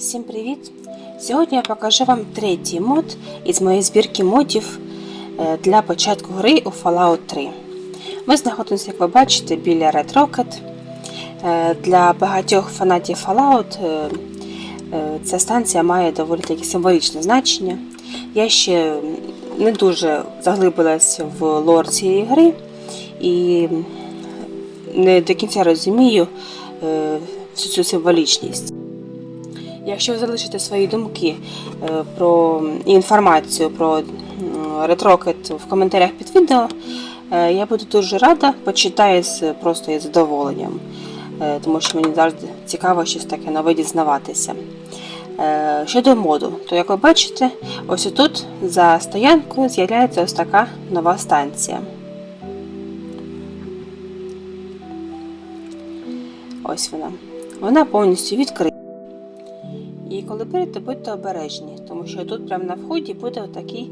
Всім привіт! Сьогодні я покажу вам третій мод із моєї збірки модів е, для початку гри у Fallout 3. Ми знаходимося, як ви бачите, біля Red Rocket. Е, Для багатьох фанатів Fallout ця станція має доволі таке символічне значення. Я ще не дуже заглибилась в лор цієї гри і не до кінця розумію е, всю цю символічність. Якщо ви залишите свої думки е, про інформацію про Rocket в коментарях під відео, е, я буду дуже рада, почитаю з просто із задоволенням, е, тому що мені завжди цікаво щось таке нове дізнаватися. Щодо моду, то як ви бачите, ось тут за стоянкою з'являється ось така нова станція. Ось вона. Вона повністю відкрита. Коли перейдете, будьте обережні, тому що тут прямо на вході буде отакий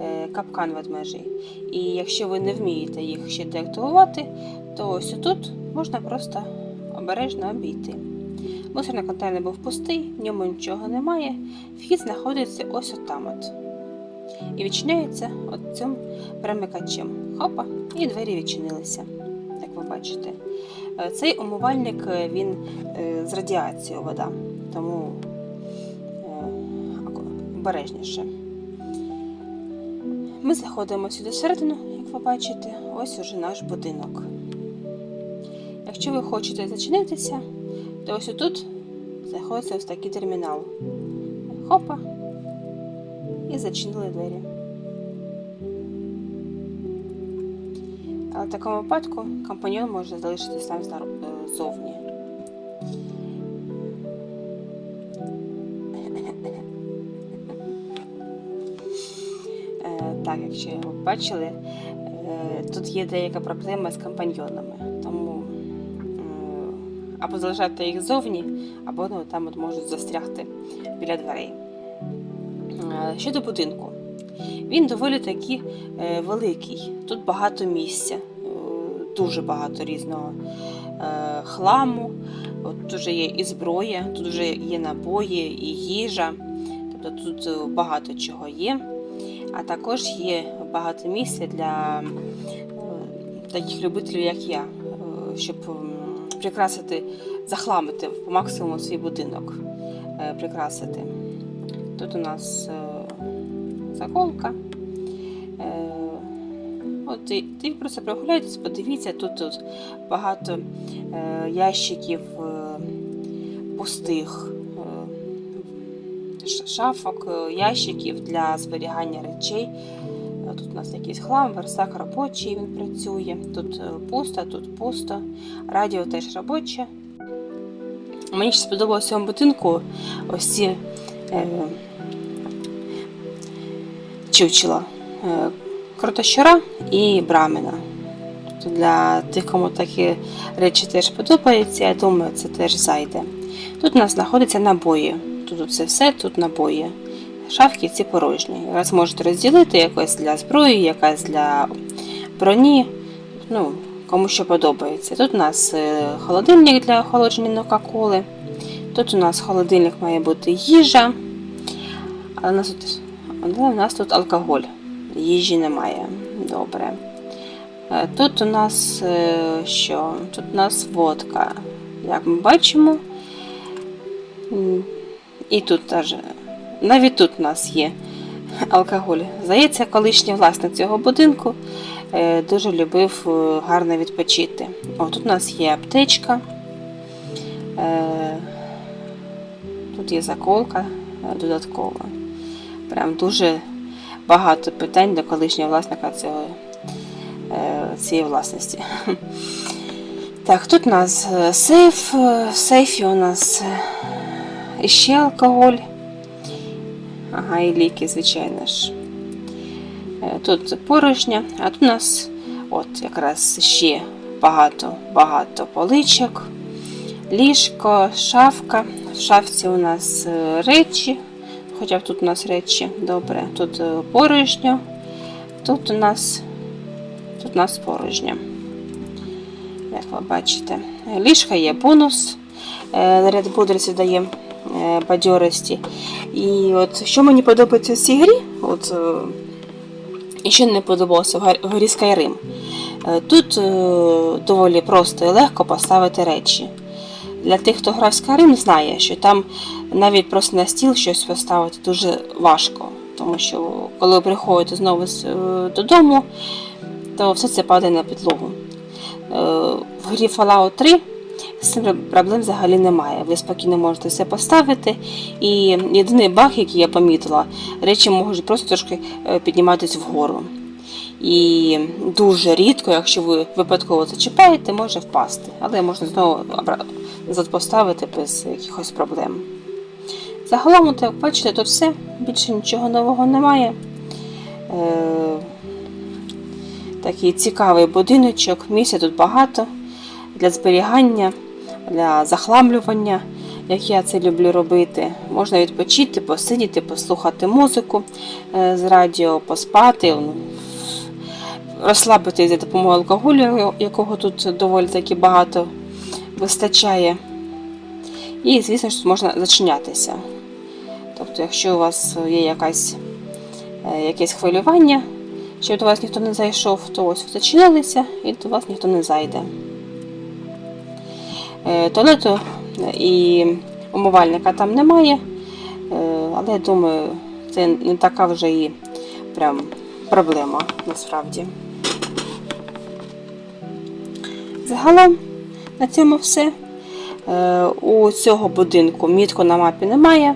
е, капкан ведмежий. І якщо ви не вмієте їх ще деактивувати, то ось тут можна просто обережно обійти. Мусорний контейнер був пустий, в ньому нічого немає. Вхід знаходиться ось отам от. І відчиняється от цим перемикачем. Хопа, і двері відчинилися, як ви бачите. Е, Цей умивальник е, він з радіацією вода, тому обережніше. Ми заходимо сюди всередину, як ви бачите, ось уже наш будинок. Якщо ви хочете зачинитися, то ось тут знаходиться ось такий термінал. Хопа. І зачинили двері. Але в такому випадку компаньон може залишитися там знар- Так, якщо ви бачили, е, тут є деяка проблема з компаньйонами, тому е, або залишати їх ззовні, або ну, там от можуть застрягти біля дверей. Е, Щодо будинку, він доволі таки великий. Тут багато місця, дуже багато різного хламу. Тут вже є і зброя, тут вже є набої, і їжа. Тобто тут багато чого є. А також є багато місця для е, таких любителів, як я, е, щоб прикрасити, захламити по максимуму свій будинок, е, прикрасити. Тут у нас заколка. От і, просто прогуляйтесь, подивіться, тут, тут багато ящиків пустих шафок, е, ящиків для зберігання речей. Е, Тут у нас якийсь хлам, верстак робочий, він працює. Тут е, пусто, тут пусто. Радіо теж робоче. Мені ще сподобалося в цьому будинку ось ці е, чучела. Е, Кротощура і брамена. Для тих, кому такі речі теж подобаються, я думаю, це теж зайде. Тут у нас знаходяться набої. Тут це все, тут набої. Шафки ці порожні. Якраз можете розділити якось для зброї, якась для броні. Ну, кому що подобається. Тут у нас е, холодильник для охолодження Кока-Коли. Тут у нас холодильник має бути їжа. Але у нас тут, але у нас тут алкоголь. Їжі немає. Добре. Е, Тут у нас е, що? Тут у нас водка. Як ми бачимо. І тут теж. Навіть тут у нас є алкоголь. Здається, колишній власник цього будинку е, дуже любив е, гарно відпочити. О, тут у нас є аптечка. Е, Тут є заколка додаткова. Прям дуже багато питань до колишнього власника цього, цієї власності. Так, тут у нас сейф. В сейфі у нас ще алкоголь. Ага, і ліки, звичайно ж. Е, Тут порожня, а тут у нас от якраз ще багато-багато поличок, ліжко, шафка. В шафці у нас е, речі, хоча тут у нас речі добре. Тут е, порожньо, тут у нас, тут у нас порожньо. Як ви бачите, ліжка є бонус. Red Builders дає е, бадьорості. І от що мені подобається в цій грі, от, е, і що не подобалося в грі Skyrim. Е, Тут е, доволі просто і легко поставити речі. Для тих, хто грав Skyrim, знає, що там навіть просто на стіл щось поставити дуже важко. Тому що коли ви приходите знову е, додому, то все це падає на підлогу. Е, В грі Fallout 3 з цим проблем взагалі немає. Ви спокійно можете все поставити. І єдиний баг, який я помітила, речі можуть просто трошки е, підніматись вгору. І дуже рідко, якщо ви випадково зачіпаєте, може впасти. Але можна знову поставити без якихось проблем. Загалом, як бачите, тут все, більше нічого нового немає. Е, такий цікавий будиночок, місця тут багато для зберігання, для захламлювання, як я це люблю робити. Можна відпочити, посидіти, послухати музику е, з радіо, поспати, ну, розслабитись за допомогою алкоголю, якого тут доволі таки багато вистачає. І, звісно ж, можна зачинятися. Тобто, якщо у вас є якась, е, якесь хвилювання, щоб до вас ніхто не зайшов, то ось зачинилися і до вас ніхто не зайде. Е, Туалету і умивальника там немає, е, але я думаю, це не така вже і прям проблема насправді. Загалом на цьому все. Е, У цього будинку мітку на мапі немає,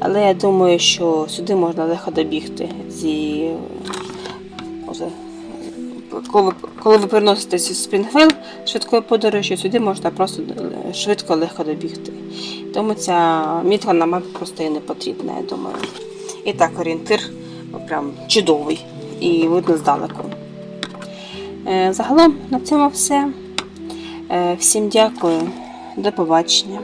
але я думаю, що сюди можна легко добігти зі. Коли, коли ви переноситесь з Спрінгвейл швидкою подорожю, сюди можна просто е, швидко легко добігти. Тому ця мітка на мапі просто і не потрібна, я думаю. І так орієнтир прям чудовий і видно здалеку. Е, Загалом на цьому все. Е, Всім дякую. До побачення.